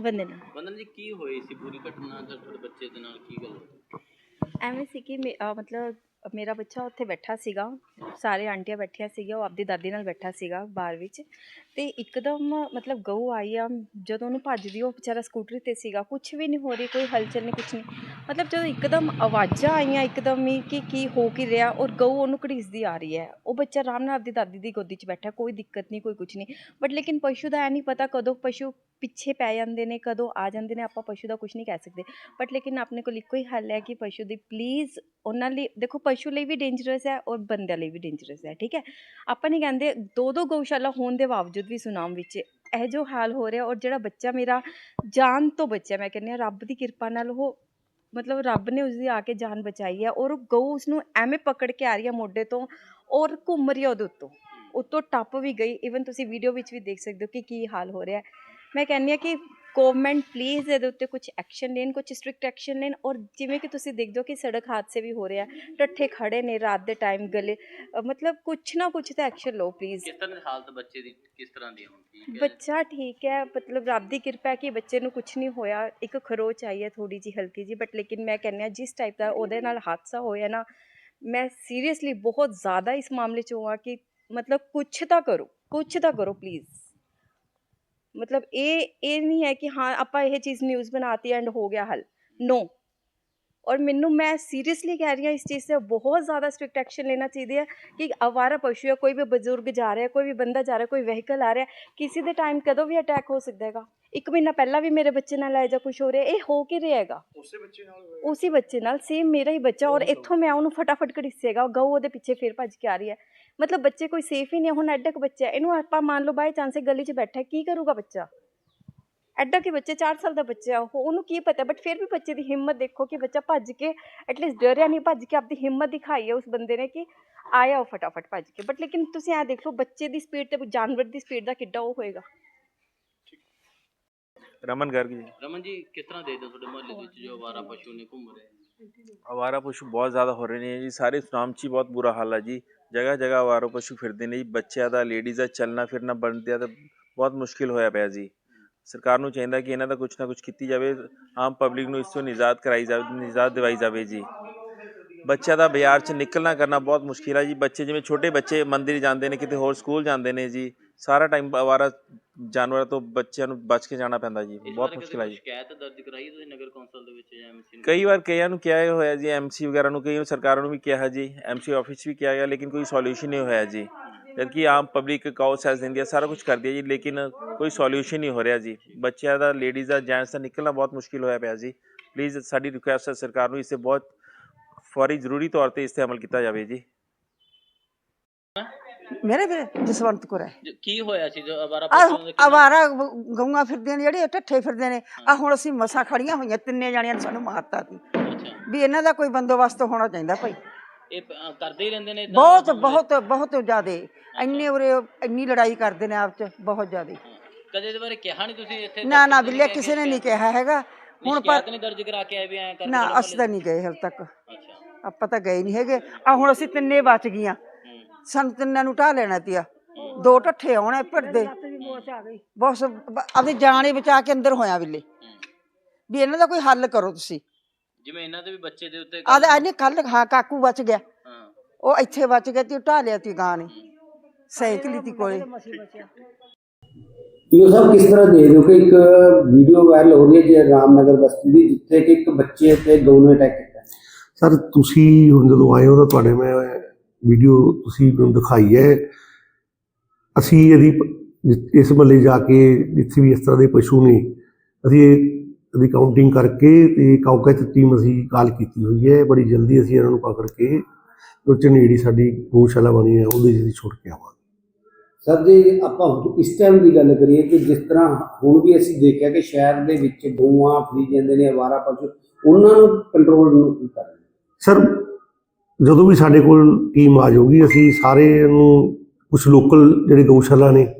ਵੰਦਨਾ ਬੰਦਨ ਜੀ ਕੀ ਹੋਈ ਸੀ ਪੂਰੀ ਘਟਨਾ ਤੇ ਤੁਹਾਡੇ ਬੱਚੇ ਦੇ ਨਾਲ ਕੀ ਗੱਲ ਹੋਈ? ਐਵੇਂ ਸੀ ਕਿ ਮੇ- ਅਹ ਮਤਲਬ ਮੇਰਾ ਬੱਚਾ ਉੱਥੇ ਬੈਠਾ ਸੀਗਾ, ਸਾਰੇ ਆਂਟੀਆਂ ਬੈਠੀਆਂ ਸੀਗੀਆਂ, ਉਹ ਆਪਦੀ ਦਾਦੀ ਨਾਲ ਬੈਠਾ ਸੀਗਾ ਬਾਹਰ ਵਿੱਚ ਤੇ ਇੱਕਦਮ ਮਤਲਬ ਗਊ ਆਈ ਆ, ਜਦੋਂ ਉਹਨੂੰ ਭੱਜਦੀ ਉਹ ਵਿਚਾਰਾ ਸਕੂਟਰੀ ਤੇ ਸੀਗਾ ਕੁਝ ਵੀ ਨਹੀਂ ਹੋ ਰਹੀ, ਕੋਈ ਹਲਚਲ ਨਹੀਂ ਕੁਝ ਨਹੀਂ ਮਤਲਬ ਜਦੋਂ ਇੱਕਦਮ ਆਵਾਜ਼ਾਂ ਆਈਆਂ ਇੱਕਦਮ ਹੀ ਕਿ ਕੀ ਹੋ ਕੀ ਰਿਹਾ ਔਰ ਗਊ ਉਹਨੂੰ ਘੜੀਸਦੀ ਆ ਰਹੀ ਹੈ। ਉਹ ਬੱਚਾ ਆਰਾਮ ਨਾਲ ਆਪਦੀ ਦਾਦੀ ਦੀ ਗੋਦੀ 'ਚ ਬੈਠਾ, ਕੋਈ ਦਿੱਕਤ ਨਹੀਂ ਕੋਈ ਕੁਝ ਨਹੀਂ ਬਟ ਲੇਕਿਨ ਪਸ਼ੂ ਦਾ ਇਹ ਨਹੀਂ ਪਤਾ ਕਦੋਂ ਪਸ਼ੂ ਪਿੱਛੇ ਪੈ ਜਾਂਦੇ ਨੇ, ਕਦੋਂ ਆ ਜਾਂਦੇ ਨੇ, ਆਪਾਂ ਪਸ਼ੂ ਦਾ ਕੁਝ ਨਹੀਂ ਕਹਿ ਸਕਦੇ। ਬਟ ਲੇਕਿਨ ਆਪਣੇ ਕੋਲ ਇੱਕੋ ਹੀ ਹੱਲ ਹੈ ਕਿ ਪਸ਼ੂ ਦੀ ਪਲੀਜ਼ ਉਹਨਾਂ ਲਈ ਦੇਖੋ ਪਸ਼ੂ ਲਈ ਵੀ ਡੇਂਜਰਸ ਹੈ ਔਰ ਬੰਦਿਆਂ ਲਈ ਵੀ ਡੇਂਜਰਸ ਹੈ, ਠੀਕ ਹੈ? ਆਪਾਂ ਨਹੀਂ ਕਹਿੰਦੇ ਦੋ ਦੋ ਗਊਸ਼ਾਲਾ ਹੋਣ ਦੇ ਬਾਵਜੂਦ ਵੀ ਸੁਨਾਮ ਵਿੱਚ ਇਹ ਜੋ ਹਾਲ ਹੋ ਰਿਹਾ ਔਰ ਜਿਹੜਾ ਬੱਚਾ ਮੇਰਾ ਜਾਨ ਤੋਂ ਬਚਿਆ, ਮੈਂ ਕਹਿੰਦੀ ਹਾਂ ਰੱਬ ਦੀ ਕਿਰਪਾ ਨਾਲ ਉਹ ਮਤਲਬ ਰੱਬ ਨੇ ਉਸਦੀ ਆ ਕੇ ਜਾਨ ਬਚਾਈ ਹੈ ਔਰ ਉਹ ਗਊ ਉਸਨੂੰ ਐਵੇਂ ਪਕੜ ਕੇ ਆ ਰਹੀ ਹੈ ਮੋਢੇ ਤੋਂ ਔਰ ਘੁੰਮ ਰਹੀ ਹੈ ਉਹਦੇ ਉੱਤੋਂ ਉੱਤੋਂ ਟੱਪ ਵੀ ਗਈ ਇਵਨ ਤੁਸੀਂ ਵੀਡੀਓ ਵਿੱਚ ਵੀ ਦੇਖ ਸਕਦੇ ਹੋ ਕਿ ਕੀ ਹਾਲ ਹੋ ਰਿਹਾ ਮੈਂ ਕਹਿੰਦੀ ਹਾਂ ਕਿ ਗਵਰਨਮੈਂਟ ਪਲੀਜ਼ ਇਹਦੇ ਉੱਤੇ ਕੁਝ ਐਕਸ਼ਨ ਲੈਣ ਕੁਝ ਸਟ੍ਰਿਕਟ ਐਕਸ਼ਨ ਲੈਣ ਔਰ ਜਿਵੇਂ ਕਿ ਤੁਸੀਂ ਦੇਖਦੇ ਹੋ ਕਿ ਸੜਕ ਹਾਦਸੇ ਵੀ ਹੋ ਰਹੇ ਟੱਠੇ ਖੜੇ ਨੇ ਰਾਤ ਦੇ ਟਾਈਮ ਗਲੇ ਅ, ਮਤਲਬ ਕੁਝ ਨਾ ਕੁਝ ਤਾਂ ਐਕਸ਼ਨ ਲਓ ਪਲੀਜ਼ ਕਿਸ ਤਰ੍ਹਾਂ ਦੀ ਹਾਲਤ ਬੱਚੇ ਦੀ ਕਿਸ ਤਰ੍ਹਾਂ ਦੀ ਹੁਣ ਠੀਕ ਹੈ? ਬੱਚਾ ਠੀਕ ਹੈ ਮਤਲਬ ਰੱਬ ਦੀ ਕਿਰਪਾ ਹੈ ਕਿ ਬੱਚੇ ਨੂੰ ਕੁਝ ਨਹੀਂ ਹੋਇਆ ਇੱਕ ਖਰੋਚ ਆਈ ਹੈ ਥੋੜੀ ਜੀ ਹਲਕੀ ਜੀ ਬਟ ਲੇਕਿਨ ਮੈਂ ਕਹਿੰਦੀ ਹਾਂ ਜਿਸ ਟਾਈਪ ਦਾ ਉਹਦੇ ਨਾਲ ਹਾਦਸਾ ਹੋਇਆ ਨਾ ਮੈਂ ਸੀਰੀਅਸਲੀ ਬਹੁਤ ਜ਼ਿਆਦਾ ਇਸ ਮਾਮਲੇ 'ਚ ਹਾਂ ਕਿ ਮਤਲਬ ਕੁਝ ਤਾਂ ਕਰੋ ਕੁਝ ਤਾਂ ਕਰੋ ਪਲੀਜ਼ ਮਤਲਬ ਇਹ ਇਹ ਨਹੀਂ ਹੈ ਕਿ ਹਾਂ, ਆਪਾਂ ਇਹ ਚੀਜ਼ ਨਿਊਜ਼ ਬਣਾਤੀ ਐਂਡ ਹੋ ਗਿਆ ਹੱਲ। ਨੋ ਔਰ ਮੈਨੂੰ, ਮੈਂ ਸੀਰੀਅਸਲੀ ਕਹਿ ਰਹੀ ਹਾਂ ਇਸ ਚੀਜ਼ 'ਤੇ ਬਹੁਤ ਜ਼ਿਆਦਾ ਸਟ੍ਰਿਕਟ ਐਕਸ਼ਨ ਲੈਣਾ ਚਾਹੀਦੀ ਹੈ ਕਿ ਅਵਾਰਾ ਪਸ਼ੂ ਹੈ ਕੋਈ ਵੀ ਬਜ਼ੁਰਗ ਜਾ ਰਿਹਾ, ਕੋਈ ਵੀ ਬੰਦਾ ਜਾ ਰਿਹਾ, ਕੋਈ ਵਹੀਕਲ ਆ ਰਿਹਾ, ਕਿਸੇ ਦੇ ਟਾਈਮ ਕਦੋਂ ਵੀ ਅਟੈਕ ਹੋ ਸਕਦਾ ਹੈਗਾ। ਇੱਕ ਮਹੀਨਾ ਪਹਿਲਾਂ ਵੀ ਮੇਰੇ ਬੱਚੇ ਨਾਲ ਐਜਾ ਕੁਝ ਹੋ ਰਿਹਾ ਇਹ ਹੋ ਕੇ ਰਿਹਾ ਹੈਗਾ? ਉਸੇ ਬੱਚੇ ਨਾਲ ਹੋਇਆ। ਉਸੇ ਬੱਚੇ ਨਾਲ ਸੇਮ ਮੇਰਾ ਹੀ ਬੱਚਾ ਔਰ ਇੱਥੋਂ ਮੈਂ ਉਹਨੂੰ ਫਟਾਫਟ ਘੜੀਸੇਗਾ ਗਊ ਉਹਦੇ ਪਿੱਛੇ ਫਿਰ ਭੱਜ ਕੇ ਆ ਰਹੀ ਹੈ। ਮਤਲਬ ਬੱਚੇ ਕੋਈ ਸੇਫ ਹੀ ਨਹੀਂ। ਹੁਣ ਐਡਾ ਕੁ ਬੱਚਾ ਇਹਨੂੰ ਆਪਾਂ ਮੰਨ ਲਓ ਬਾਈ ਚਾਂਸ ਗਲੀ 'ਚ ਬੈਠਾ ਕੀ ਕਰੂਗਾ ਬੱਚਾ? ਐਡਾ ਕਿ ਬੱਚੇ 4 ਸਾਲ ਦਾ ਬੱਚਾ ਉਹ ਉਹਨੂੰ ਕੀ ਪਤਾ ਬਟ ਫਿਰ ਵੀ ਬੱਚੇ ਦੀ ਹਿੰਮਤ ਦੇਖੋ ਕਿ ਬੱਚਾ ਭੱਜ ਕੇ ਐਟਲੀਸਟ ਡਰਿਆ ਨਹੀਂ ਭੱਜ ਕੇ ਆਪਦੀ ਹਿੰਮਤ ਦਿਖਾਈ ਹੈ ਉਸ ਬੰਦੇ ਨੇ ਕਿ ਆਇਆ ਉਹ ਫਟਾਫਟ ਭੱਜ ਕੇ। ਬਟ ਲੇਕਿਨ ਤੁਸੀਂ ਇਹ ਦੇਖ ਲਓ ਬੱਚੇ ਦੀ ਸਪੀਡ ਤੇ ਜਾਨਵਰ ਦੀ ਸਪੀਡ ਦਾ ਕਿੱਡਾ ਉਹ ਹੋਏਗਾ। ਰਮਨ ਗਰਗ ਜੀ। ਰਮਨ ਜੀ ਕਿਸ ਤਰ੍ਹਾਂ ਦੇਖਦੇ ਹੋ ਤੁਹਾਡੇ ਮੁਹੱਲੇ ਦੇ ਵਿੱਚ ਜੋ ਆਵਾਰਾ ਪਸ਼ੂ ਨੇ ਘੁੰਮ ਰਹੇ? ਆਵਾਰਾ ਪਸ਼ੂ ਬਹੁਤ ਜ਼ਿਆਦਾ ਹੋ ਰਹੇ ਨੇ ਜੀ। ਸਾਰੇ ਸੁਨਾਮ 'ਚ ਹੀ ਬਹੁਤ ਬੁਰਾ ਹਾਲ ਹੈ ਜੀ। ਜਗ੍ਹਾ ਜਗ੍ਹਾ ਆਵਾਰਾ ਪਸ਼ੂ ਫਿਰਦੇ ਨੇ ਜੀ। ਬੱਚਿਆਂ ਦਾ ਲੇਡੀਜ਼ ਦਾ ਚੱਲਣਾ ਫਿਰਨਾ ਬਣਦਿਆ ਤਾਂ ਬਹੁਤ ਮੁਸ਼ਕਿਲ ਹੋਇਆ ਪਿਆ ਜੀ। ਸਰਕਾਰ ਨੂੰ ਚਾਹੀਦਾ ਕਿ ਇਹਨਾਂ ਦਾ ਕੁਝ ਨਾ ਕੁਝ ਕੀਤੀ ਜਾਵੇ। ਆਮ ਪਬਲਿਕ ਨੂੰ ਇਸ ਤੋਂ ਨਿਜਾਤ ਕਰਾਈ ਜਾਵੇ ਨਿਜਾਤ ਦਿਵਾਈ ਜਾਵੇ ਜੀ। ਬੱਚਿਆਂ ਦਾ ਬਾਜ਼ਾਰ 'ਚ ਨਿਕਲਣਾ ਕਰਨਾ ਬਹੁਤ ਮੁਸ਼ਕਿਲ ਹੈ ਜੀ। ਬੱਚੇ ਜਿਵੇਂ ਛੋਟੇ ਬੱਚੇ ਮੰਦਿਰ ਜਾਂਦੇ ਨੇ ਕਿਤੇ ਹੋਰ ਸਕੂਲ ਜਾਂਦੇ ਨੇ ਜੀ। ਸਾਰਾ ਟਾਈਮ ਆਵਾਰਾ ਜਾਨਵਰਾਂ ਤੋਂ ਬੱਚਿਆਂ ਨੂੰ ਬਚ ਕੇ ਜਾਣਾ ਪੈਂਦਾ ਜੀ ਇਸ ਬਹੁਤ ਬਾਰੇ ਮੁਸ਼ਕਿਲ ਹੈ ਕਦੇ ਜੀ। ਸ਼ਿਕਾਇਤ ਦਰਜ ਕਰਾਈ ਤੁਸੀਂ ਨਗਰ ਕੌਂਸਲ ਦੇ ਵਿੱਚ ਜਾਂ ਐਮਸੀ ਨੂੰ? ਕਈ ਵਾਰ ਕਈਆਂ ਨੂੰ ਕਿਹਾ ਹੋਇਆ ਜੀ ਐਮਸੀ ਵਗੈਰਾ ਨੂੰ ਕਈ ਸਰਕਾਰਾਂ ਨੂੰ ਵੀ ਕਿਹਾ ਜੀ ਐਮਸੀ ਆਫਿਸ ਵੀ ਕਿਹਾ ਗਿਆ ਲੇਕਿਨ ਕੋਈ ਸੋਲੂਸ਼ਨ ਨਹੀਂ ਹੋਇਆ ਜੀ। ਜਦਕਿ ਆਮ ਪਬਲਿਕ ਕਾਉ ਸੈਸ ਦਿੰਦੀ ਹੈ ਸਾਰਾ ਕੁਝ ਕਰਦੀ ਹੈ ਜੀ ਲੇਕਿਨ ਕੋਈ ਸੋਲੂਸ਼ਨ ਨਹੀਂ ਹੋ ਰਿਹਾ ਜੀ। ਬੱਚਿਆਂ ਦਾ ਲੇਡੀਜ਼ ਦਾ ਜੈਂਟਸ ਦਾ ਨਿਕਲਣਾ ਬਹੁਤ ਮੁਸ਼ਕਿਲ ਹੋਇਆ ਪਿਆ ਜੀ। ਪਲੀਜ਼ ਸਾਡੀ ਰਿਕੁਐਸਟ ਹੈ ਸਰਕਾਰ ਨੂੰ ਇਸ ਤੇ ਬਹੁਤ ਫੌਰੀ ਜ਼ਰੂਰੀ ਤੌਰ ਤੇ ਇਸ ਤੇ ਅਮਲ ਕੀਤਾ ਜਾਵੇ ਜੀ। ਮੇਰੇ ਵੀਰੇ ਜਸਵੰਤ ਕੌਰ ਹੈ। ਜੋ- ਕੀ ਹੋਇਆ ਸੀ ਜੋ ਆਵਾਰਾ ਆ ਪਸ਼ੂਆਂ ਦੇ ਕਿੰਨਾ- ਆਵਾਰਾ ਗਊਆਂ ਫਿਰਦੀਆਂ ਨੇ ਜਿਹੜੇ ਟੱਠੇ ਫਿਰਦੇ ਨੇ ਆ ਹੁਣ ਅਸੀਂ ਮਸਾਂ ਖੜੀਆਂ ਹੋਈਆਂ ਤਿੰਨੇ ਜਾਣੀਆਂ ਨੇ ਸਾਨੂੰ ਮਾਰਤਾ ਸੀ। ਅੱਛਾ। ਵੀ ਇਹਨਾਂ ਦਾ ਕੋਈ ਬੰਦੋਬਸਤ ਹੋਣਾ ਚਾਹੀਦਾ ਭਾਈ। ਇਹ ਪ- ਅ, ਕਰਦੇ ਹੀ ਰਹਿੰਦੇ ਨੇ ਏਦਾਂ ਬਹੁਤ? ਬਹੁਤ ਬਹੁਤ ਜ਼ਿਆਦੇ। ਇੰਨੇ ਉਰੇ ਇੰਨੀ ਲੜਾਈ ਕਰਦੇ ਨੇ ਆਪ ਚ ਬਹੁਤ ਜ਼ਿਆਦੇ। ਹਾਂ। ਕਦੇ ਇਹਦੇ ਬਾਰੇ ਕਿਹਾ ਨਹੀਂ ਤੁਸੀਂ ਇੱਥੇ? ਨਾ ਨਾ ਦਫ਼ਤਰ ਬਿੱਲੇ ਚ ਕਿਸੇ ਨੇ ਨਹੀਂ ਕਿਹਾ ਹੈਗਾ। ਹੁਣ ਪਰ ਨਹੀਂ ਦਰਜ ਕਰਾ ਕੇ ਆਏ ਵੀ ਐਂ ਕਰਕੇ ਨਾ ਅਸੀਂ ਤਾਂ ਨਹੀਂ ਗਏ ਹਾਲ ਤੱਕ। ਅੱਛਾ। ਆਪਾਂ ਤਾਂ ਗਏ ਨਹੀਂ ਹੈਗੇ। ਆ ਹੁਣ ਅਸੀਂ ਤਿੰਨੇ ਬਚ ਗਈਆਂ। ਸਾਨੂੰ ਤਿੰਨਾਂ ਨੂੰ ਢਾ ਲੈਣਾ ਤੀਆ। ਦੋ ਢੱਠੇ ਆਉਣੇ ਫਿਰਦੇ ਬਹੁਤ ਆਪਣੀ ਜਾਨ ਹੀ ਬਚਾ ਕੇ ਅੰਦਰ ਹੋਇਆ ਬਿੱਲੇ ਹੂੰ। ਵੀ ਇਹਨਾਂ ਦਾ ਕੋਈ ਹੱਲ ਕਰੋ ਤੁਸੀਂ। ਜਿਵੇਂ ਇਹਨਾਂ ਦੇ ਵੀ ਬੱਚੇ ਦੇ ਉੱਤੇ ਆਦੇ ਇਹਨੇ ਕੱਲ ਹਾਂ ਕਾਕੂ ਬਚ ਗਿਆ। ਉਹ ਇੱਥੇ ਬਚ ਗਿਆ ਤੇ ਢਾ ਲਿਆ ਤੀ ਗਾਂ ਨੇ। ਸਾਈਕਲ ਤੀ ਕੋਲੇ। ਇਹ ਸਭ ਕਿਸ ਤਰ੍ਹਾਂ ਦੇਖਦੇ ਹੋ ਕਿ ਇੱਕ ਵੀਡੀਓ ਵਾਇਰਲ ਹੋ ਰਹੀ ਹੈ ਜੇ ਰਾਮਨਗਰ ਬਸਤੀ ਦੀ ਜਿੱਥੇ ਕਿ ਇੱਕ ਬੱਚੇ ਤੇ ਦੋ ਨੇ ਅਟੈਕ ਕੀਤਾ। ਸਰ ਤੁਸੀਂ ਹੁਣ ਜਦੋਂ ਆਏ ਹੋ ਤਾਂ ਤੁਹਾਡੇ ਮੈਂ ਵੀਡੀਓ ਤੁਸੀਂ ਮੈਨੂੰ ਦਿਖਾਈ ਹੈ। ਅਸੀਂ ਇਹਦੀ ਇਸ ਮਹੱਲੇ ਜਾ ਕੇ ਜਿੱਥੇ ਵੀ ਇਸ ਤਰ੍ਹਾਂ ਦੇ ਪਸ਼ੂ ਨੇ ਅਸੀਂ ਇਹ- ਇਹਦੀ ਕਾਊਂਟਿੰਗ ਕਰਕੇ ਤੇ ਕਾਊਕਾ ਟੀਮ ਅਸੀਂ ਕਾਲ ਕੀਤੀ ਹੋਈ ਹੈ। ਬੜੀ ਜਲਦੀ ਅਸੀਂ ਇਹਨਾਂ ਨੂੰ ਪਕੜ ਕੇ ਜੋ ਝਨੇੜੀ ਸਾਡੀ ਗਊਸ਼ਾਲਾ ਬਣੀ ਹੈ ਉਹਦੇ ਅਸੀਂ ਛੁੱਟ ਕੇ ਆਵਾਂਗੇ। ਸਰ ਜੇ ਆਪਾਂ ਹੁਣ ਇਸ ਟਾਈਮ ਦੀ ਗੱਲ ਕਰੀਏ ਕਿ ਜਿਸ ਤਰ੍ਹਾਂ ਹੁਣ ਵੀ ਅਸੀਂ ਦੇਖਿਆ ਕਿ ਸ਼ਹਿਰ ਦੇ ਵਿੱਚ ਗਊਆਂ ਫਰੀ ਜਾਂਦੇ ਨੇ ਆਵਾਰਾ ਪਸ਼ੂ ਉਹਨਾਂ ਨੂੰ ਕੰਟਰੋਲ ਨੂੰ ਕੀ ਕਰਨਾ? ਸਰ ਜਦੋਂ ਵੀ ਸਾਡੇ ਕੋਲ ਟੀਮ ਆ ਜਾਊਗੀ, ਅਸੀਂ ਸਾਰੇ ਨੂੰ ਕੁਝ ਲੋਕਲ ਜਿਹੜੇ ਗਊਸ਼ਾਲਾ ਨੇ,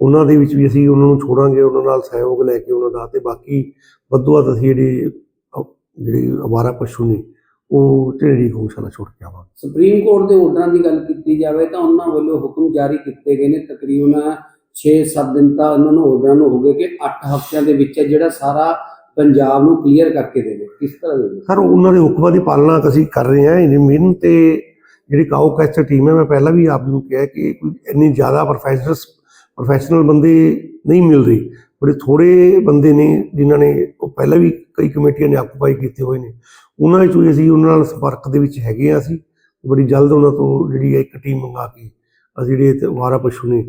ਉਹਨਾਂ ਦੇ ਵਿੱਚ ਵੀ ਅਸੀਂ ਉਹਨਾਂ ਨੂੰ ਛੋੜਾਂਗੇ, ਉਹਨਾਂ ਨਾਲ ਸਹਿਯੋਗ ਲੈ ਕੇ ਉਹਨਾਂ ਦਾ ਤੇ ਬਾਕੀ ਵੱਧੋ ਵੱਧ ਅਸੀਂ ਜਿਹੜੇ ਅ- ਜਿਹੜੇ ਅਵਾਰਾ ਪਸ਼ੂ ਨੇ, ਉਹ ਢੇੜੀ ਗਊਸ਼ਾਲਾ ਛੋੜ ਕੇ ਆਵਾਂਗੇ। ਸੁਪਰੀਮ ਕੋਰਟ ਦੇ ਆਰਡਰਾਂ ਦੀ ਗੱਲ ਕੀਤੀ ਜਾਵੇ ਤਾਂ ਉਹਨਾਂ ਵੱਲੋਂ ਹੁਕਮ ਜਾਰੀ ਕੀਤੇ ਗਏ ਨੇ, ਤਕਰੀਬਨ 6-7 ਦਿਨ ਤਾਂ ਉਹਨਾਂ ਨੂੰ ਆਰਡਰਾਂ ਨੂੰ ਹੋ ਗਏ ਕਿ 8 ਹਫ਼ਤਿਆਂ ਦੇ ਵਿੱਚ ਜਿਹੜਾ ਸਾਰਾ ਪੰਜਾਬ ਨੂੰ ਕਲੀਅਰ ਕਰਕੇ ਦੇਵੇ। ਕਿਸ ਤਰ੍ਹਾਂ ਦੇ ਸਰ, ਉਹਨਾਂ ਦੇ ਹੁਕਮਾਂ ਦੀ ਪਾਲਣਾ ਅਸੀਂ ਕਰ ਰਹੇ ਹਾਂ ਇਹਨੇ ਮਿਹਨ ਤੇ ਜਿਹੜੀ ਕਾਓ ਕੈਸਟਰ ਟੀਮ ਹੈ, ਮੈਂ ਪਹਿਲਾਂ ਵੀ ਆਪ ਨੂੰ ਕਿਹਾ ਕਿ ਇੰਨੀ ਜ਼ਿਆਦਾ ਪ੍ਰੋਫੈਸ਼ਨਲ ਪ੍ਰੋਫੈਸ਼ਨਲ ਬੰਦੇ ਨਹੀਂ ਮਿਲ ਰਹੀ। ਬੜੇ ਥੋੜੇ ਬੰਦੇ ਨੇ ਜਿਨ੍ਹਾਂ ਨੇ ਉਹ ਪਹਿਲਾਂ ਵੀ ਕਈ ਕਮੇਟੀਆਂ ਨੇ ਆਕੂਪਾਈ ਕੀਤੇ ਹੋਏ ਨੇ। ਉਹਨਾਂ ਵਿੱਚੋਂ ਵੀ ਅਸੀਂ ਉਹਨਾਂ ਨਾਲ ਸੰਪਰਕ ਦੇ ਵਿੱਚ ਹੈਗੇ ਹਾਂ ਅਸੀਂ। ਬੜੀ ਜਲਦ ਉਹਨਾਂ ਤੋਂ ਜਿਹੜੀ ਹੈ ਇੱਕ ਟੀਮ ਮੰਗਾ ਕੇ ਅਸੀਂ ਜਿਹੜੇ ਇੱਥੇ ਅਵਾਰਾ ਪਸ਼ੂ ਨੇ,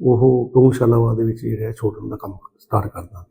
ਉਹ ਗਊਸ਼ਾਲਾਵਾਂ ਦੇ ਵਿੱਚ ਜਿਹੜਾ ਛੋਟਣ ਦਾ ਕੰਮ ਸਟਾਰਟ ਕਰਦਾ